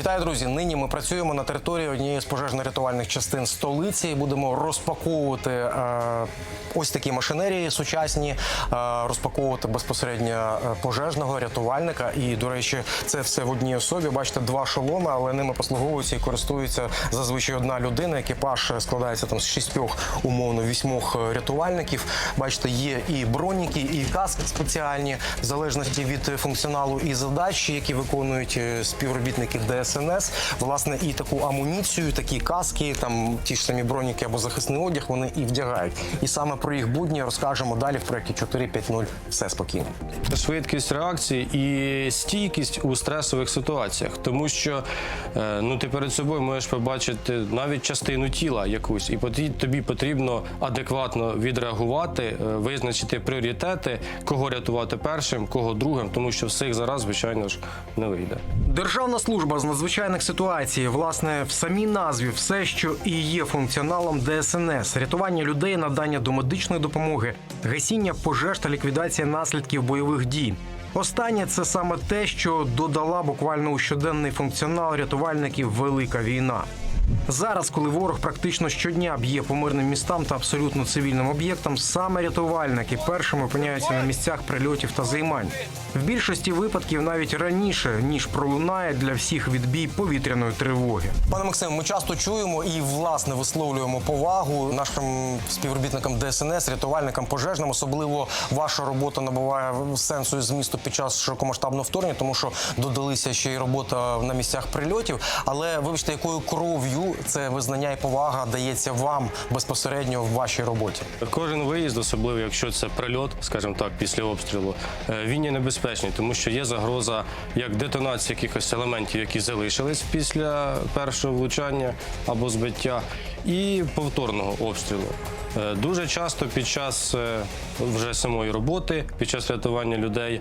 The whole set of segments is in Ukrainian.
Вітаю, друзі! Нині ми працюємо на території однієї з пожежно-рятувальних частин столиці. і Будемо розпаковувати е, ось такі машинерії сучасні, е, розпаковувати безпосередньо е, пожежного рятувальника. І, до речі, це все в одній особі. Бачите, два шоломи, але ними послуговуються і користуються зазвичай одна людина. Екіпаж складається там з шістьох, умовно, вісьмох е, рятувальників. Бачите, є і броніки, і каски спеціальні, в залежності від функціоналу і задач, які виконують е, співробітники ДСНС. Власне, і таку амуніцію, такі каски, там ті ж самі броніки або захисний одяг, вони і вдягають. І саме про їх будні розкажемо далі в проєкті 4.5.0. Все спокійно. швидкість реакції і стійкість у стресових ситуаціях, тому що е, ну ти перед собою можеш побачити навіть частину тіла якусь, і тобі потрібно адекватно відреагувати, е, визначити пріоритети, кого рятувати першим, кого другим, тому що всіх зараз, звичайно ж, не вийде. Державна служба з надзвичайних ситуацій, власне, в самій назві все, що і є функціоналом ДСНС, рятування людей, надання домедичної допомоги, гасіння пожеж та ліквідація наслідків бойових дій. Останнє це саме те, що додала буквально у щоденний функціонал рятувальників велика війна. Зараз, коли ворог практично щодня б'є по мирним містам та абсолютно цивільним об'єктам, саме рятувальники першими опиняються на місцях прильотів та займань. В більшості випадків навіть раніше ніж пролунає для всіх відбій повітряної тривоги. Пане Максиме, ми часто чуємо і власне висловлюємо повагу нашим співробітникам ДСНС, рятувальникам пожежним. Особливо ваша робота набуває сенсу і змісту під час широкомасштабного вторгнення, тому що додалися ще й робота на місцях прильотів. Але вибачте, якою кров'ю це визнання і повага дається вам безпосередньо в вашій роботі? Кожен виїзд, особливо якщо це прильот, скажімо так, після обстрілу, е, він є небезпечний, тому що є загроза як детонації якихось елементів, які залишились після першого влучання або збиття, і повторного обстрілу. Е, Дуже часто під час е, вже самої роботи, під час рятування людей,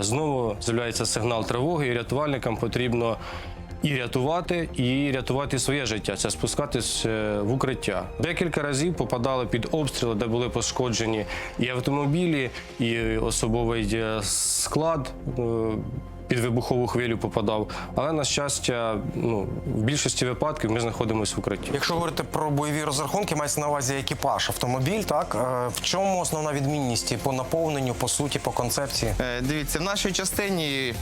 знову з'являється сигнал тривоги, і рятувальникам потрібно і рятувати, і рятувати своє життя. Це спускатись е, в укриття. Декілька разів попадали під обстріли, де були пошкоджені і автомобілі, і особовий е, склад. е, Під вибухову хвилю попадав, але на щастя, ну в більшості випадків ми знаходимося в укритті. Якщо говорити про бойові розрахунки, мається на увазі екіпаж, автомобіль. Так Е, в чому основна відмінність і по наповненню, по суті, по концепції? Е, Дивіться, в нашій частині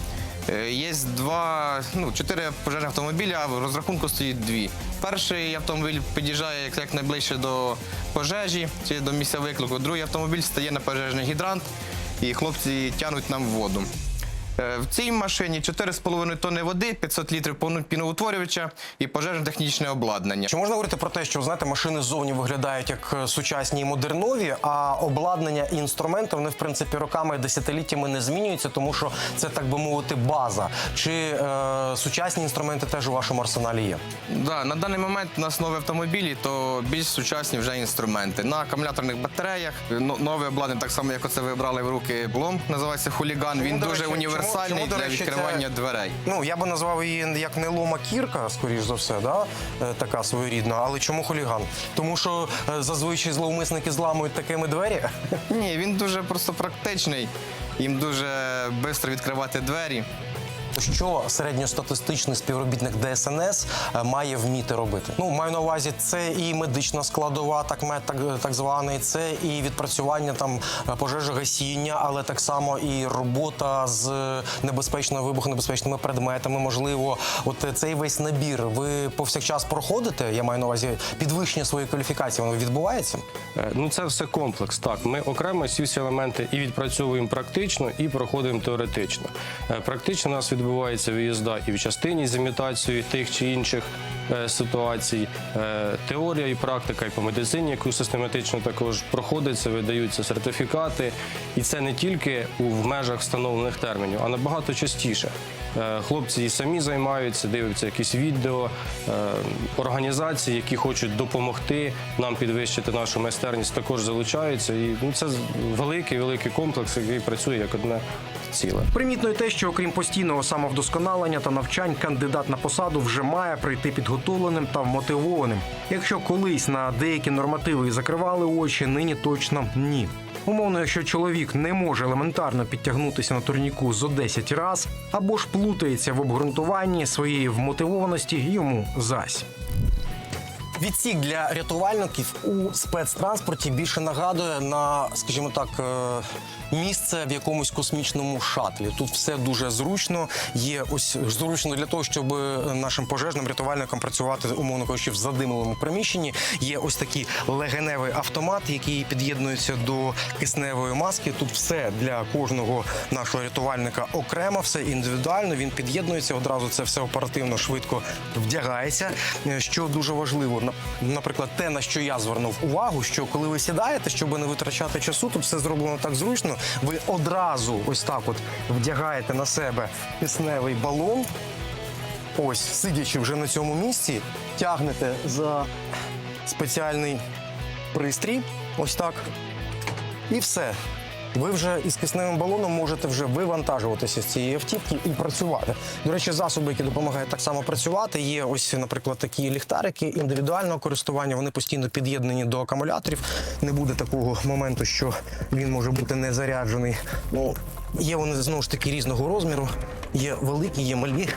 є два, ну, чотири пожежні автомобілі, а в розрахунку стоїть дві. Перший автомобіль під'їжджає як найближче до пожежі чи до місця виклику. Другий автомобіль стає на пожежний гідрант, і хлопці тягнуть нам воду. Е, В цій машині 4,5 тонни води, 500 літрів піноутворювача і пожежно-технічне обладнання. Чи можна говорити про те, що знаєте, машини ззовні виглядають як е, сучасні і модернові, а обладнання і інструменти вони в принципі роками і десятиліттями не змінюються, тому що це так би мовити база. Чи е, сучасні інструменти теж у вашому арсеналі є? Да, на даний момент у нас нові автомобілі, то більш сучасні вже інструменти. На акумуляторних батареях нове обладнання, так само як оце ви брали в руки блом, називається хуліган. Він до дуже речі, універсальний чому- для речі, відкривання це- дверей. Ну я би назвав її як не лома кірка, скоріш за все, да? е, така своєрідна. Але чому хуліган? Тому що е, зазвичай зловмисники зламують такими двері. Ні, він дуже просто практичний. Їм дуже швидко відкривати двері. Що середньостатистичний співробітник ДСНС е, має вміти робити? Ну маю на увазі, це і медична складова, так так, так званий, це і відпрацювання там е, пожежогасіння, але так само і робота з небезпечними вибухонебезпечними предметами. Можливо, от е, цей весь набір. Ви повсякчас проходите? Я маю на увазі підвищення своєї кваліфікації. Воно відбувається? Е, Ну, це все комплекс. Так, ми окремо ці всі елементи і відпрацьовуємо практично, і проходимо теоретично. Е, Практично нас відбувається виїзда і в частині з імітацією тих чи інших е, ситуацій. Е, Теорія і практика, і по медицині, яку систематично також проходиться, видаються сертифікати. І це не тільки в межах встановлених термінів, а набагато частіше. Е, Хлопці і самі займаються, дивляться якісь відео, організації, які хочуть допомогти нам підвищити нашу майстерність, також залучаються. І ну, це великий великий комплекс, який працює як одне ціле. Примітно й те, що окрім постійного самовдосконалення та навчань, кандидат на посаду вже має прийти підготовленим та вмотивованим. Якщо колись на деякі нормативи і закривали очі, нині точно ні. Умовно, якщо чоловік не може елементарно підтягнутися на турніку зо 10 раз або ж плутається в обґрунтуванні своєї вмотивованості, йому зась. Відсік для рятувальників у спецтранспорті більше нагадує на, скажімо так, е, місце в якомусь космічному шатлі. Тут все дуже зручно. Є ось зручно для того, щоб нашим пожежним рятувальникам працювати, умовно кажучи, в задимленому приміщенні. Є ось такий легеневий автомат, який під'єднується до кисневої маски. Тут все для кожного нашого рятувальника окремо, все індивідуально. Він під'єднується одразу. Це все оперативно швидко вдягається. Е, Що дуже важливо, на- наприклад, те на що я звернув увагу, що коли ви сідаєте, щоб не витрачати часу, тут все зроблено так зручно. Ви одразу ось так от вдягаєте на себе кисневий балон. Ось, сидячи вже на цьому місці, тягнете за спеціальний пристрій. Ось так. І все. Ви вже із кисневим балоном можете вже вивантажуватися з цієї автівки і працювати. До речі, засоби, які допомагають так само працювати, є ось, наприклад, такі ліхтарики індивідуального користування. Вони постійно під'єднані до акумуляторів. Не буде такого моменту, що він може бути не заряджений. Ну, є вони знову ж таки різного розміру. Є великі, є малі.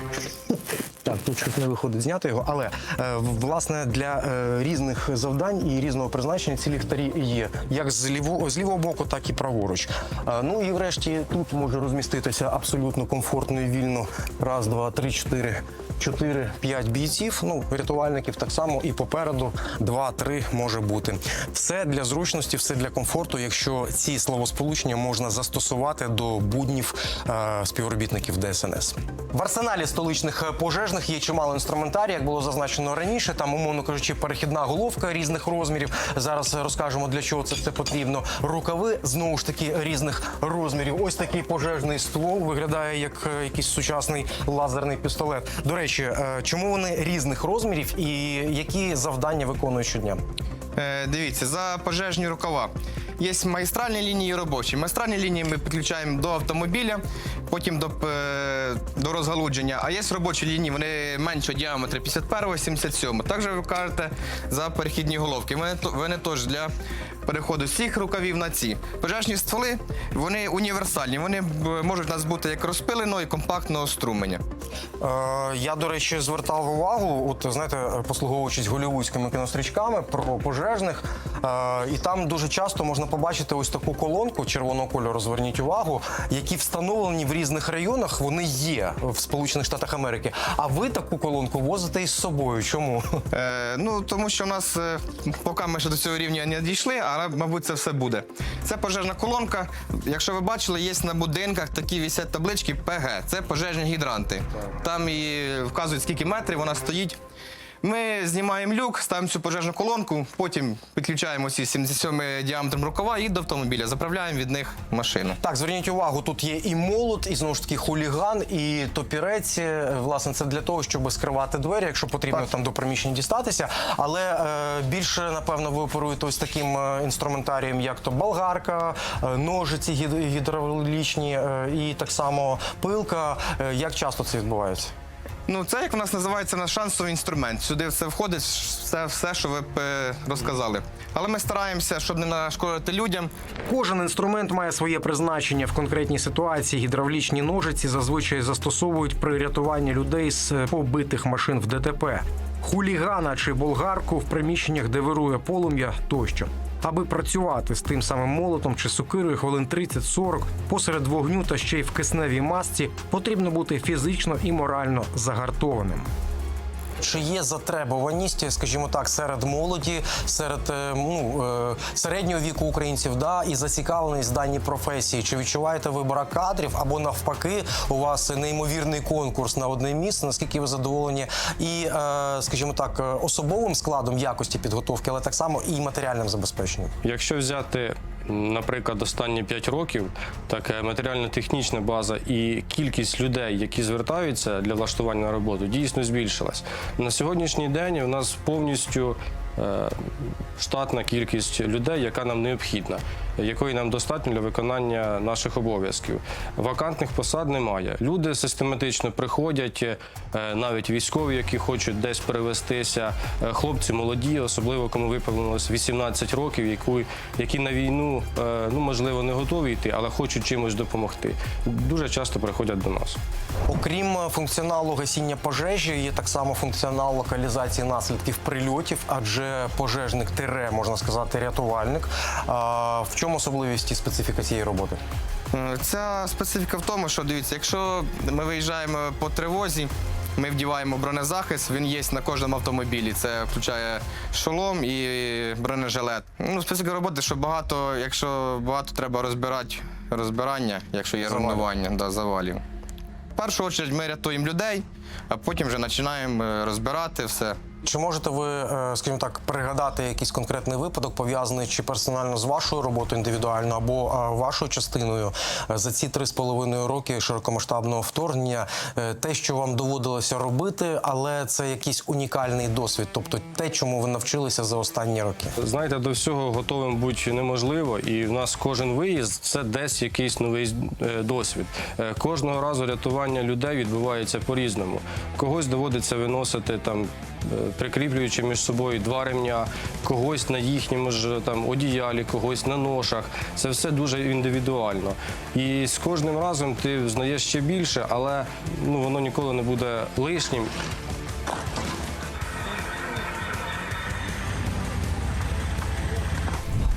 Так, тут щось не виходить зняти його, але е, власне для е, різних завдань і різного призначення ці ліхтарі є як з лівого, з лівого боку, так і праворуч. Е, ну і врешті тут може розміститися абсолютно комфортно і вільно. Раз, два, три, чотири. 4-5 бійців, ну рятувальників так само, і попереду 2-3 може бути. Все для зручності, все для комфорту, якщо ці словосполучення можна застосувати до буднів е, співробітників ДСНС. В арсеналі столичних пожежних є чимало інструментарій, як було зазначено раніше. Там, умовно кажучи, перехідна головка різних розмірів. Зараз розкажемо для чого це все потрібно. Рукави знову ж таки різних розмірів. Ось такий пожежний ствол виглядає як е, якийсь сучасний лазерний пістолет. До речі, е, чому вони різних розмірів і які завдання виконують щодня? Е, дивіться, за пожежні рукава. Є магістральні лінії і робочі. Магістральні лінії ми підключаємо до автомобіля, потім до, е, до розгалудження. А є робочі лінії, вони меншого діаметру 51 77 Також ви кажете за перехідні головки. Вони, вони теж для переходу з цих рукавів на ці. Пожежні стволи вони універсальні. Вони можуть у нас бути як розпиленого і компактного струменя. Е, я, до речі, звертав увагу, от знаєте, послуговуючись голівудськими кінострічками про пожежних, е, і там дуже часто можна побачити ось таку колонку червоного кольору. Зверніть увагу, які встановлені в різних районах. Вони є в Сполучених Штатах Америки. А ви таку колонку возите із собою. Чому? Е, ну тому що у нас е, поки ми ще до цього рівня не дійшли, але мабуть це все буде. Це пожежна колонка. Якщо ви бачили, є на будинках такі вісять таблички ПГ. Це пожежні гідранти. Там і вказують, скільки метрів вона стоїть. Ми знімаємо люк, ставимо цю пожежну колонку, потім підключаємо ці 77 діаметром рукава і до автомобіля заправляємо від них машину. Так, зверніть увагу, тут є і молот, і знову ж таки хуліган, і топірець. Е, Власне, це для того, щоб скривати двері, якщо потрібно Так. там до приміщень дістатися. Але е, більше, напевно, ви оперуєте ось таким е, інструментарієм, як то болгарка, е, ножиці гід- гідравлічні і так само пилка. Як часто це відбувається? Ну, це як у нас називається наш шансовий інструмент. Сюди все входить, все, все що ви е, розказали. Але ми стараємося, щоб не нашкодити людям. Кожен інструмент має своє призначення в конкретній ситуації. Гідравлічні ножиці зазвичай застосовують при рятуванні людей з е, побитих машин в ДТП, хулігана чи болгарку в приміщеннях, де вирує полум'я тощо. Аби працювати з тим самим молотом чи сокирою хвилин 30-40 посеред вогню та ще й в кисневій масці, потрібно бути фізично і морально загартованим. Чи є затребуваність, скажімо так, серед молоді, серед е, ну, е, середнього віку українців, да, і зацікавленість в даній професії? Чи відчуваєте ви брак кадрів або навпаки, у вас неймовірний конкурс на одне місце? Наскільки ви задоволені і, е, скажімо так, особовим складом якості підготовки, але так само і матеріальним забезпеченням? Якщо взяти, наприклад, останні 5 років, так матеріально-технічна база і кількість людей, які звертаються для влаштування на роботу, дійсно збільшилась. На сьогоднішній день у нас повністю е, штатна кількість людей, яка нам необхідна, якої нам достатньо для виконання наших обов'язків. Вакантних посад немає. Люди систематично приходять, е, навіть військові, які хочуть десь перевестися, е, хлопці молоді, особливо кому виповнилось 18 років, яку, які на війну е, ну можливо не готові йти, але хочуть чимось допомогти. Дуже часто приходять до нас. Окрім функціоналу гасіння пожежі, є так само функціонал локалізації наслідків прильотів, адже пожежник тире, можна сказати, рятувальник. В чому особливість і специфіка цієї роботи? Е, Ця специфіка в тому, що дивіться, якщо ми виїжджаємо по тривозі, ми вдіваємо бронезахист, він є на кожному автомобілі. Це включає шолом і бронежилет. Ну, специфіка роботи, що багато, якщо багато треба розбирати розбирання, якщо є Завалів. руйнування, да, завалів. В першу чергу ми рятуємо людей, а потім вже починаємо е, розбирати все. Чи можете ви, е, скажімо так, пригадати якийсь конкретний випадок, пов'язаний чи персонально з вашою роботою індивідуально, або е, вашою частиною е, за ці три з половиною роки широкомасштабного вторгнення, те, що вам доводилося робити, але це якийсь унікальний досвід, тобто те, чому ви навчилися за останні роки? Знаєте, до всього готовим бути неможливо, і в нас кожен виїзд це десь якийсь новий досвід. Кожного разу рятування людей відбувається по-різному. Когось доводиться виносити там. Прикріплюючи між собою два ремня, когось на їхньому ж там одіялі, когось на ношах. Це все дуже індивідуально. І з кожним разом ти знаєш ще більше, але ну воно ніколи не буде лишнім.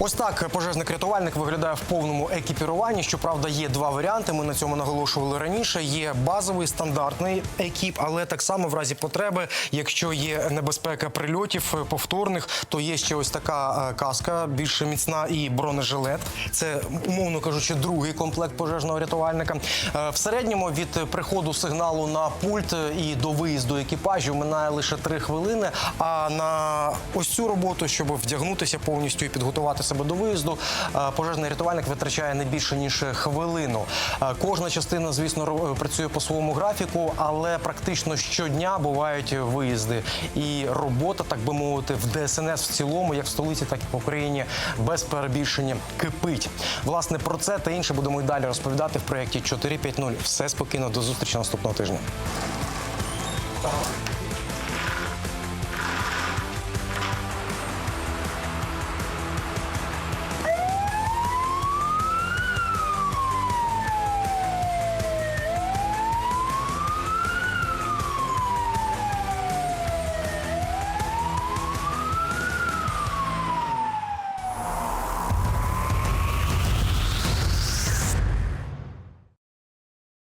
Ось так пожежник-рятувальник виглядає в повному екіпіруванні. Щоправда, є два варіанти. Ми на цьому наголошували раніше. Є базовий стандартний екіп, але так само в разі потреби, якщо є небезпека прильотів е, повторних, то є ще ось така е, каска, більш міцна і бронежилет. Це умовно кажучи, другий комплект пожежного рятувальника. Е, В середньому від приходу сигналу на пульт і до виїзду екіпажів минає лише три хвилини. А на ось цю роботу, щоб вдягнутися повністю і підготувати себе до виїзду, е, пожежний рятувальник витрачає не більше ніж хвилину. Е, Кожна частина, звісно, працює по своєму графіку, але практично щодня бувають виїзди. І робота, так би мовити, в ДСНС в цілому, як в столиці, так і по Україні, без перебільшення кипить. Власне, про це та інше будемо і далі розповідати в проєкті 4.5.0. Все спокійно, до зустрічі наступного тижня.